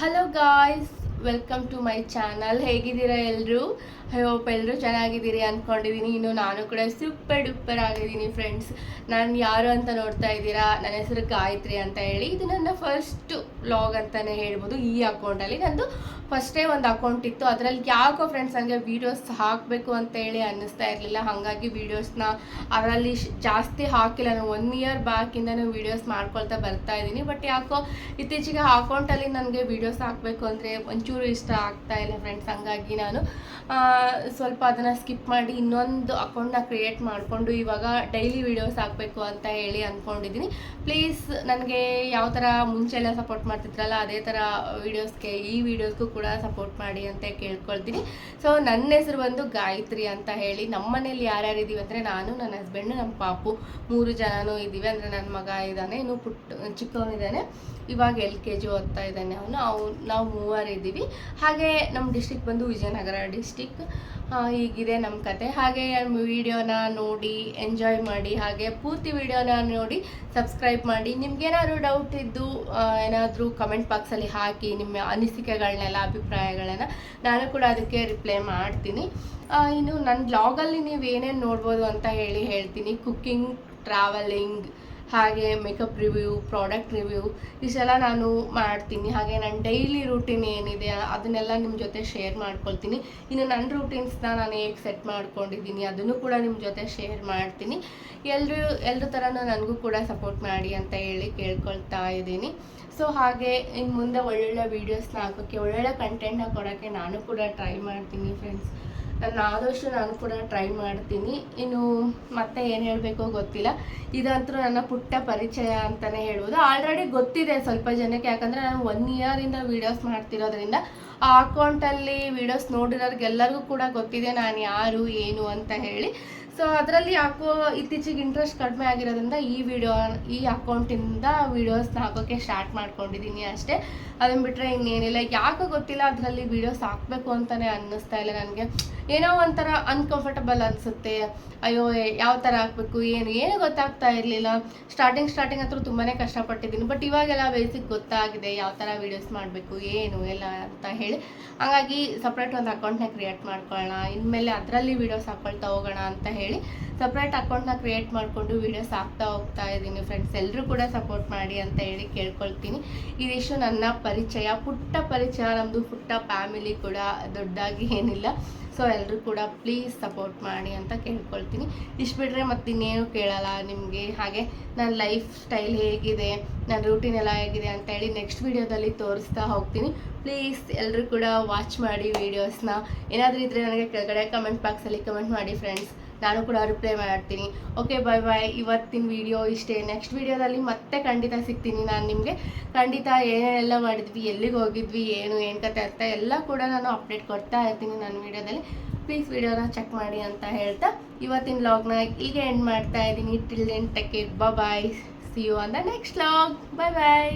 Hello guys welcome to my channel ಹೇಗಿದ್ದೀರಾ ಎಲ್ಲರೂ I hope ಎಲ್ಲರೂ ಚೆನ್ನಾಗಿದ್ದೀರಿ ಅಂದ್ಕೊಂಡಿದ್ದೀನಿ ಇನ್ನು ನಾನು ಕೂಡ ಸೂಪರ್ ಡೂಪರ್ ಆಗಿದ್ದೀನಿ ಫ್ರೆಂಡ್ಸ್ ನಾನು ಯಾರು ಅಂತ ನೋಡ್ತಾ ಇದ್ದೀರಾ? ನನ್ನ ಹೆಸರು ಗಾಯತ್ರಿ ಅಂತ ಹೇಳಿ. ಇದು ನನ್ನ ಫಸ್ಟ್ ವ್ಲಾಗ್ ಅಂತಲೇ ಹೇಳ್ಬೋದು ಈ ಅಕೌಂಟಲ್ಲಿ ನಂದು ಫಸ್ಟೇ ಒಂದು ಅಕೌಂಟ್ ಇತ್ತು. ಅದರಲ್ಲಿ ಯಾಕೋ ಫ್ರೆಂಡ್ಸ್ ನನಗೆ ವೀಡಿಯೋಸ್ ಹಾಕಬೇಕು ಅಂತ ಹೇಳಿ ಅನ್ನಿಸ್ತಾ ಇರಲಿಲ್ಲ. ಹಾಗಾಗಿ ವೀಡಿಯೋಸ್ನ ಅದರಲ್ಲಿ ಜಾಸ್ತಿ ಹಾಕಿಲ್ಲ. ನಾನು ಒನ್ ಇಯರ್ ನಾನು ವೀಡಿಯೋಸ್ ಮಾಡ್ಕೊಳ್ತಾ ಬರ್ತಾ ಇದ್ದೀನಿ. ಬಟ್ ಯಾಕೋ ಇತ್ತೀಚೆಗೆ ಆ ಅಕೌಂಟಲ್ಲಿ ನನಗೆ ವೀಡಿಯೋಸ್ ಹಾಕಬೇಕು ಅಂದರೆ ಒಂಚೂರು ಇಷ್ಟ ಆಗ್ತಾ ಇಲ್ಲ ಫ್ರೆಂಡ್ಸ್ ಹಂಗಾಗಿ ನಾನು ಸ್ವಲ್ಪ ಅದನ್ನು ಸ್ಕಿಪ್ ಮಾಡಿ ಇನ್ನೊಂದು ಅಕೌಂಟ್ನ ಕ್ರಿಯೇಟ್ ಮಾಡಿಕೊಂಡು ಇವಾಗ ಡೈಲಿ ವೀಡಿಯೋಸ್ ಹಾಕಬೇಕು ಅಂತ ಹೇಳಿ ಅಂದ್ಕೊಂಡಿದ್ದೀನಿ ಪ್ಲೀಸ್ ನನಗೆ ಯಾವ ಥರ ಮುಂಚೆ ಎಲ್ಲ ಸಪೋರ್ಟ್ ಮಾಡ್ತಿದ್ರಲ್ಲ, ಅದೇ ಥರ ವೀಡಿಯೋಸ್ಗೆ ಈ ವೀಡಿಯೋಸ್ಗೂ ಕೂಡ ಸಪೋರ್ಟ್ ಮಾಡಿ ಅಂತ ಕೇಳ್ಕೊಳ್ತೀನಿ. ಸೊ ನನ್ನ ಹೆಸರು ಬಂದು ಗಾಯತ್ರಿ ಅಂತ ಹೇಳಿ ನಮ್ಮ ಮನೇಲಿ ಯಾರ್ಯಾರು ಇದ್ದೀವಿ ಅಂದರೆ ನಾನು, ನನ್ನ ಹಸ್ಬೆಂಡು ನಮ್ಮ ಪಾಪು ಮೂರು ಜನನೂ ಇದ್ದೀವಿ ಅಂದರೆ ನನ್ನ ಮಗ ಇದ್ದಾನೆ, ಇನ್ನು ಪುಟ್ಟ ಚಿಕ್ಕವನಿದ್ದಾನೆ ಇವಾಗ ಎಲ್ ಕೆ ಜಿ ಓದ್ತಾ ಇದ್ದಾನೆ ಅವನು. ಅವ್ನು, ನಾವು ಮೂವರು ಇದ್ದೀವಿ. ಹಾಗೆ ನಮ್ಮ ಡಿಸ್ಟಿಕ್ ಬಂದು ವಿಜಯನಗರ ಡಿಸ್ಟಿಕ್ ಹೀಗಿದೆ ನಮ್ಮ ಕತೆ. ಹಾಗೆ ವಿಡಿಯೋನ ನೋಡಿ ಎಂಜಾಯ್ ಮಾಡಿ, ಹಾಗೆ ಪೂರ್ತಿ ವಿಡಿಯೋನ ನೋಡಿ ಸಬ್ಸ್ಕ್ರೈಬ್ ಮಾಡಿ. ನಿಮ್ಗೇನಾದ್ರು ಡೌಟ್ ಇದ್ದು ಏನಾದರೂ ಕಮೆಂಟ್ ಬಾಕ್ಸಲ್ಲಿ ಹಾಕಿ ನಿಮ್ಮ ಅನಿಸಿಕೆಗಳನ್ನೆಲ್ಲ ಅಭಿಪ್ರಾಯಗಳನ್ನು ನಾನು ಕೂಡ ಅದಕ್ಕೆ ರಿಪ್ಲೈ ಮಾಡ್ತೀನಿ. ಇನ್ನು ನನ್ನ ಬ್ಲಾಗಲ್ಲಿ ನೀವು ಏನೇನು ನೋಡ್ಬೋದು ಅಂತ ಹೇಳಿ ಹೇಳ್ತೀನಿ. ಕುಕ್ಕಿಂಗ್ ಟ್ರಾವೆಲಿಂಗ್ ಹಾಗೆ ಮೇಕಪ್ ರಿವ್ಯೂ ಪ್ರಾಡಕ್ಟ್ ರಿವ್ಯೂ ಇಷ್ಟೆಲ್ಲ ನಾನು ಮಾಡ್ತೀನಿ. ಹಾಗೆ ನನ್ನ ಡೈಲಿ ರೂಟೀನ್ ಏನಿದೆ ಅದನ್ನೆಲ್ಲ ನಿಮ್ಮ ಜೊತೆ ಶೇರ್ ಮಾಡ್ಕೊಳ್ತೀನಿ. ಇನ್ನು ನನ್ನ ರೂಟೀನ್ಸ್ನ ನಾನು ಹೇಗೆ ಸೆಟ್ ಮಾಡ್ಕೊಂಡಿದ್ದೀನಿ ಅದನ್ನು ಕೂಡ ನಿಮ್ಮ ಜೊತೆ ಶೇರ್ ಮಾಡ್ತೀನಿ. ಎಲ್ಲರೂ ಎಲ್ಲರ ಥರನೂ ನನಗೂ ಕೂಡ ಸಪೋರ್ಟ್ ಮಾಡಿ ಅಂತ ಹೇಳಿ ಕೇಳ್ಕೊಳ್ತಾ ಇದ್ದೀನಿ. ಸೊ ಹಾಗೆ ಇನ್ನು ಮುಂದೆ ಒಳ್ಳೊಳ್ಳೆ ವೀಡಿಯೋಸ್ನ ಹಾಕೋಕ್ಕೆ, ಒಳ್ಳೊಳ್ಳೆ ಕಂಟೆಂಟ್ನ ಕೊಡೋಕ್ಕೆ ನಾನು ಕೂಡ ಟ್ರೈ ಮಾಡ್ತೀನಿ ಫ್ರೆಂಡ್ಸ್ ನಾನು ಆದಷ್ಟು ನಾನು ಕೂಡ ಟ್ರೈ ಮಾಡ್ತೀನಿ. ಇನ್ನು ಮತ್ತೆ ಏನು ಹೇಳಬೇಕು ಗೊತ್ತಿಲ್ಲ. ಇದಂತೂ ನನ್ನ ಪುಟ್ಟ ಪರಿಚಯ ಅಂತಲೇ ಹೇಳ್ಬೋದು. ಆಲ್ರೆಡಿ ಗೊತ್ತಿದೆ ಸ್ವಲ್ಪ ಜನಕ್ಕೆ, ಯಾಕಂದರೆ ನಾನು ಒನ್ ಇಯರಿಂದ ವೀಡಿಯೋಸ್ ಮಾಡ್ತಿರೋದ್ರಿಂದ ಆ ಅಕೌಂಟಲ್ಲಿ ವೀಡಿಯೋಸ್ ನೋಡಿರೋರಿಗೆಲ್ಲರಿಗೂ ಕೂಡ ಗೊತ್ತಿದೆ ನಾನು ಯಾರು, ಏನು ಅಂತ ಹೇಳಿ. ಸೊ ಅದರಲ್ಲಿ ಯಾಕೋ ಇತ್ತೀಚೆಗೆ ಇಂಟ್ರೆಸ್ಟ್ ಕಡಿಮೆ ಆಗಿರೋದ್ರಿಂದ ಈ ವಿಡಿಯೋ ಈ ಅಕೌಂಟಿಂದ ವೀಡಿಯೋಸ್ನ ಹಾಕೋಕ್ಕೆ ಸ್ಟಾರ್ಟ್ ಮಾಡ್ಕೊಂಡಿದ್ದೀನಿ ಅಷ್ಟೇ. ಅದನ್ನು ಬಿಟ್ಟರೆ ಇನ್ನೇನಿಲ್ಲ. ಯಾಕೋ ಗೊತ್ತಿಲ್ಲ ಅದರಲ್ಲಿ ವೀಡಿಯೋಸ್ ಹಾಕಬೇಕು ಅಂತಲೇ ಅನ್ನಿಸ್ತಾ ಇಲ್ಲ ನನಗೆ. ಏನೋ ಒಂಥರ ಅನ್ಕಂಫರ್ಟಬಲ್ ಅನಿಸುತ್ತೆ. ಅಯ್ಯೋ, ಯಾವ ಥರ ಹಾಕಬೇಕು ಏನು ಏನು ಗೊತ್ತಾಗ್ತಾ ಇರಲಿಲ್ಲ. ಸ್ಟಾರ್ಟಿಂಗ್ ಸ್ಟಾರ್ಟಿಂಗ್ ಹತ್ರ ತುಂಬಾ ಕಷ್ಟಪಟ್ಟಿದ್ದೀನಿ. ಬಟ್ ಇವಾಗೆಲ್ಲ ಬೇಸಿಕ್ ಗೊತ್ತಾಗಿದೆ, ಯಾವ ಥರ ವೀಡಿಯೋಸ್ ಮಾಡಬೇಕು, ಏನು, ಎಲ್ಲ ಅಂತ ಹೇಳಿ. ಹಾಗಾಗಿ ಸಪ್ರೇಟ್ ಒಂದು ಅಕೌಂಟ್ನ ಕ್ರಿಯೇಟ್ ಮಾಡ್ಕೊಳ್ಳೋಣ. ಇನ್ಮೇಲೆ ಅದರಲ್ಲಿ ವೀಡಿಯೋಸ್ ಹಾಕ್ಕೊಳ್ತಾ ಹೋಗೋಣ ಅಂತ ಹೇಳಿ ಸಪ್ರೇಟ್ ಅಕೌಂಟ್ನ ಕ್ರಿಯೇಟ್ ಮಾಡಿಕೊಂಡು ವೀಡಿಯೋಸ್ ಹಾಕ್ತಾ ಹೋಗ್ತಾ ಇದ್ದೀನಿ. ಫ್ರೆಂಡ್ಸ್ ಎಲ್ಲರೂ ಕೂಡ ಸಪೋರ್ಟ್ ಮಾಡಿ ಅಂತ ಹೇಳಿ ಕೇಳ್ಕೊಳ್ತೀನಿ. ಇದಿಷ್ಟು ನನ್ನ ಪರಿಚಯ. ಪುಟ್ಟ ಪರಿಚಯ. ನಮ್ಮದು ಪುಟ್ಟ ಫ್ಯಾಮಿಲಿ ಕೂಡ ದೊಡ್ಡದಾಗಿ ಏನಿಲ್ಲ. ಸೊ ಎಲ್ಲರೂ ಕೂಡ ಪ್ಲೀಸ್ ಸಪೋರ್ಟ್ ಮಾಡಿ ಅಂತ ಕೇಳ್ಕೊಳ್ತೀನಿ. ಇಷ್ಟು ಬಿಟ್ಟರೆ ಮತ್ತೆ ಇನ್ನೇನು ಕೇಳಲ್ಲ ನಿಮಗೆ. ಹಾಗೆ ನನ್ನ ಲೈಫ್ ಸ್ಟೈಲ್ ಹೇಗಿದೆ ನನ್ನ ರೂಟೀನ್ ಎಲ್ಲ ಹೇಗಿದೆ ಅಂತ ಹೇಳಿ ನೆಕ್ಸ್ಟ್ ವೀಡಿಯೋದಲ್ಲಿ ತೋರಿಸ್ತಾ ಹೋಗ್ತೀನಿ. ಪ್ಲೀಸ್ ಎಲ್ಲರೂ ಕೂಡ ವಾಚ್ ಮಾಡಿ ವೀಡಿಯೋಸ್ನ ಏನಾದರೂ ಇದ್ದರೆ ನನಗೆ ಕೆಳಗಡೆ ಕಮೆಂಟ್ ಬಾಕ್ಸಲ್ಲಿ ಕಮೆಂಟ್ ಮಾಡಿ ಫ್ರೆಂಡ್ಸ್ ನಾನು ಕೂಡ ರಿಪ್ಲೈ ಮಾಡ್ತೀನಿ. ಓಕೆ ಬಾಯ್ ಬಾಯ್ ಇವತ್ತಿನ ವಿಡಿಯೋ ಇಷ್ಟೇ. ನೆಕ್ಸ್ಟ್ ವಿಡಿಯೋದಲ್ಲಿ ಮತ್ತೆ ಖಂಡಿತ ಸಿಗ್ತೀನಿ. ನಾನು ನಿಮಗೆ ಖಂಡಿತ ಏನೇನೆಲ್ಲ ಮಾಡಿದ್ವಿ, ಎಲ್ಲಿಗೆ ಹೋಗಿದ್ವಿ, ಏನು ಏನು ಕತೆ ಅಂತ ಎಲ್ಲ ಕೂಡ ನಾನು ಅಪ್ಡೇಟ್ ಕೊಡ್ತಾ ಇರ್ತೀನಿ ನನ್ನ ವಿಡಿಯೋದಲ್ಲಿ ಪ್ಲೀಸ್ ವಿಡಿಯೋನ ಚೆಕ್ ಮಾಡಿ ಅಂತ ಹೇಳ್ತಾ ಇವತ್ತಿನ ಲಾಗ್ನ ಈಗ ಎಂಡ್ ಮಾಡ್ತಾ ಇದ್ದೀನಿ. Till it bye see you on the next vlog bye bye